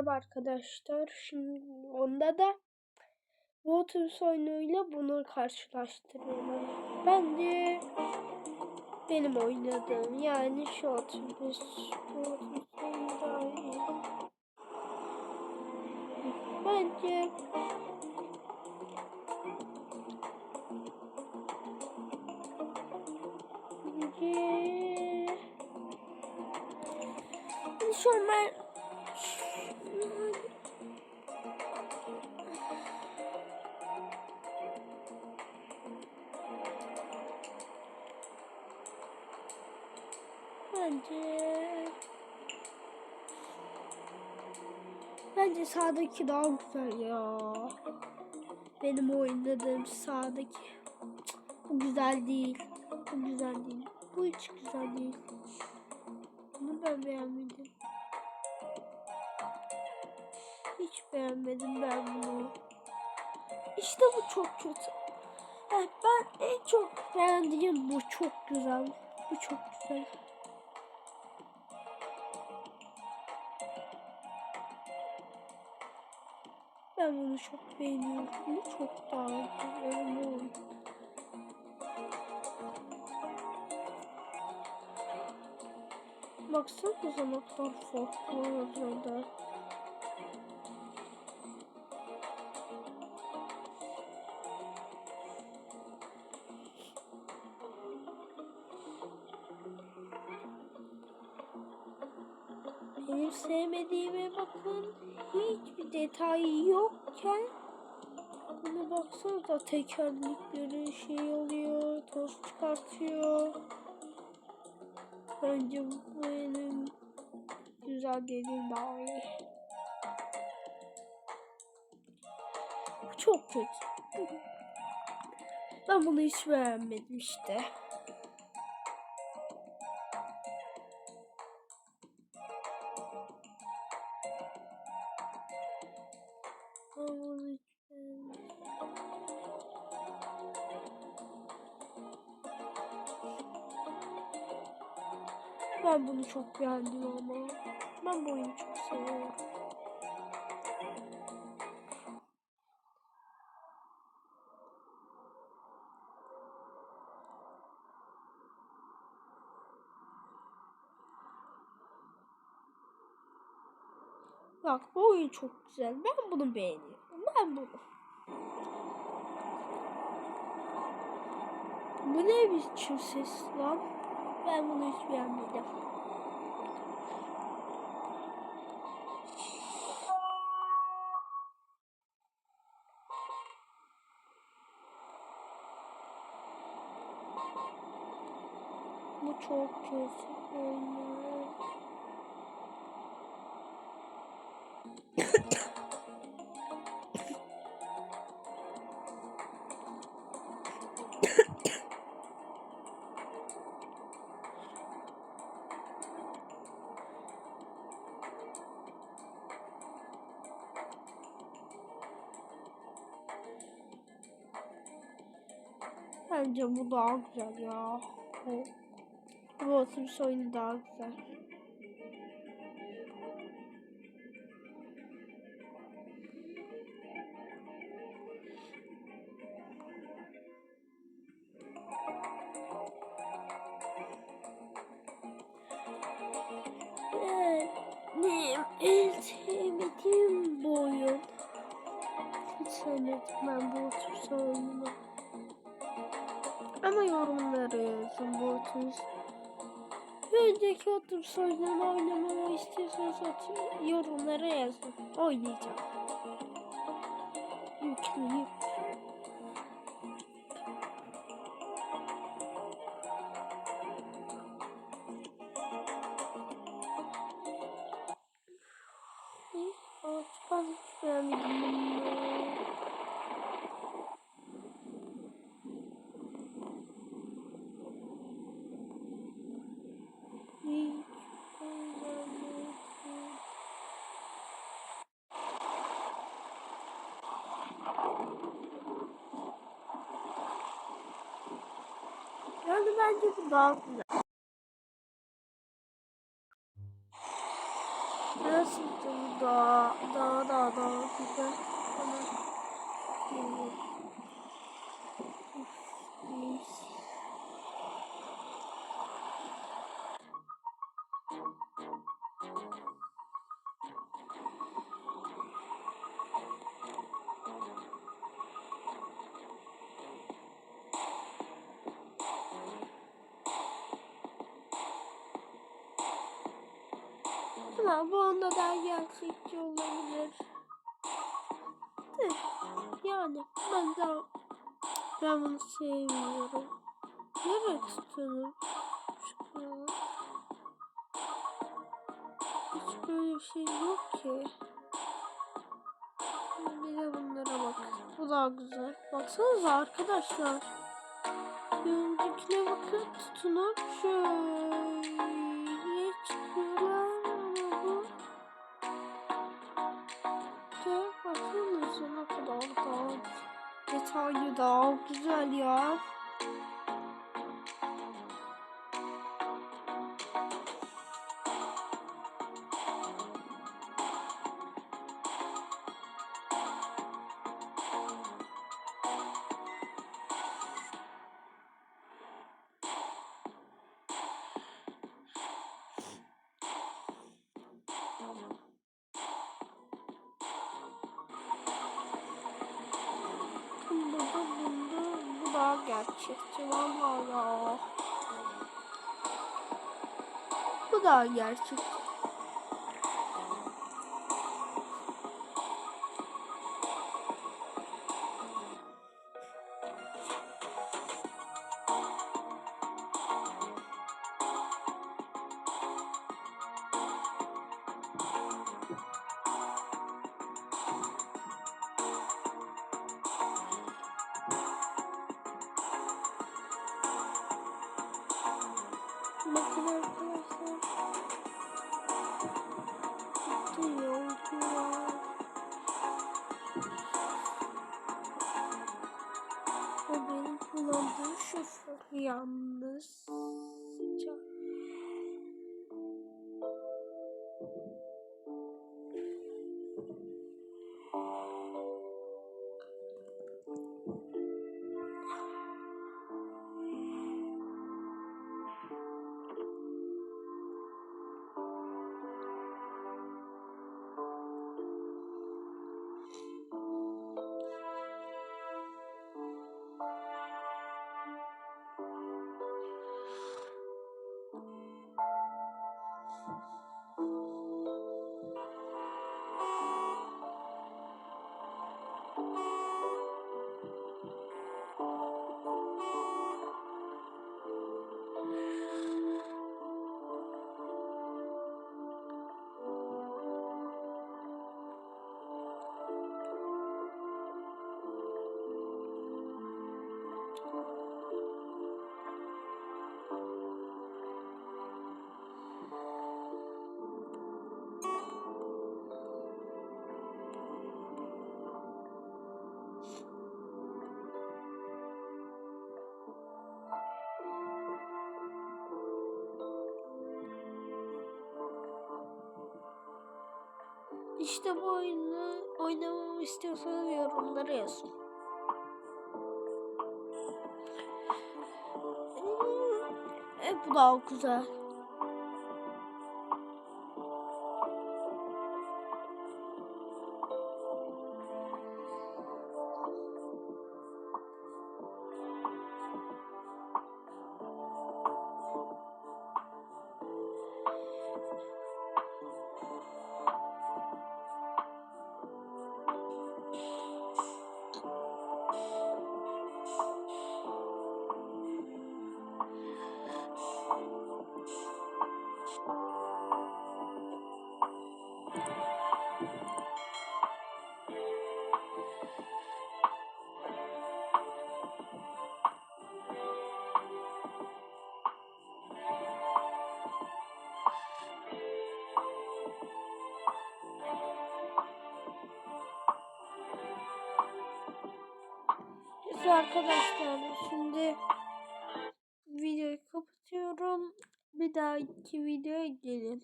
Merhaba arkadaşlar. Şimdi onda da Waters oyunuyla bunu karşılaştırıyorlar. Bence benim oynadığım yani şu Waters. Bence Bence şu an ben Bence Bence sağdaki daha güzel ya. Benim oynadığım sağdaki. Bu güzel değil. Bu güzel değil. Bu hiç güzel değil. Bunu ben beğenmedim. Hiç beğenmedim ben bunu. İşte bu çok kötü. Ben en çok beğendiğim bu çok güzel. Bu çok güzel. Ben bunu çok beğeniyorum. Bu çok daha bu. Baksana kızanaklar farklı orada. Sevmediğime bakın. Hiçbir detay yokken Buna baksanıza tekerlekleri şey oluyor, toz çıkartıyor. Bence bu benim güzel dediğim. Bu çok kötü. Ben bunu hiç beğenmedim işte. Ben bunu çok beğendim ama. Ben bu oyunu çok seviyorum. Bak bu oyun çok güzel. Ben bunu beğeniyorum. Ben bunu. Bu ne biçim ses lan? Ben bunu hiç beğenmedim. Bu çok kötü oynuyor. Bence bu daha güzel ya. Bu, bu otobüs oyunu daha güzel. Benim en sevmediğim bu. Hiç sevmedim ben bu otobüs oyununu. Ama bu otobüs. Önceki otobüs oyununu oynamamı istiyorsanız yorumlara yazın. Oynayacağım. Bu daha güzel. Nasıl bu daha daha daha güzel bana. Ama bu onda daha gerçekçi olabilir. Yani ben de ben bunu sevmiyorum. Nereye? Şuraya. Hiç böyle bir şey yok ki. Bir de bunlara bak. Bu daha güzel. Baksanıza arkadaşlar. Öncekine bakın tutunup şöyle detaylı daha güzel ya. Bunda gerçekçi valla ya. Bu daha gerçekçi. Bakın arkadaşlar. İşte bu oyunu oynamamı istiyorsanız yorumlara yazın. E, bu daha güzel. Arkadaşlar şimdi videoyu kapatıyorum. Bir dahaki videoya gelin.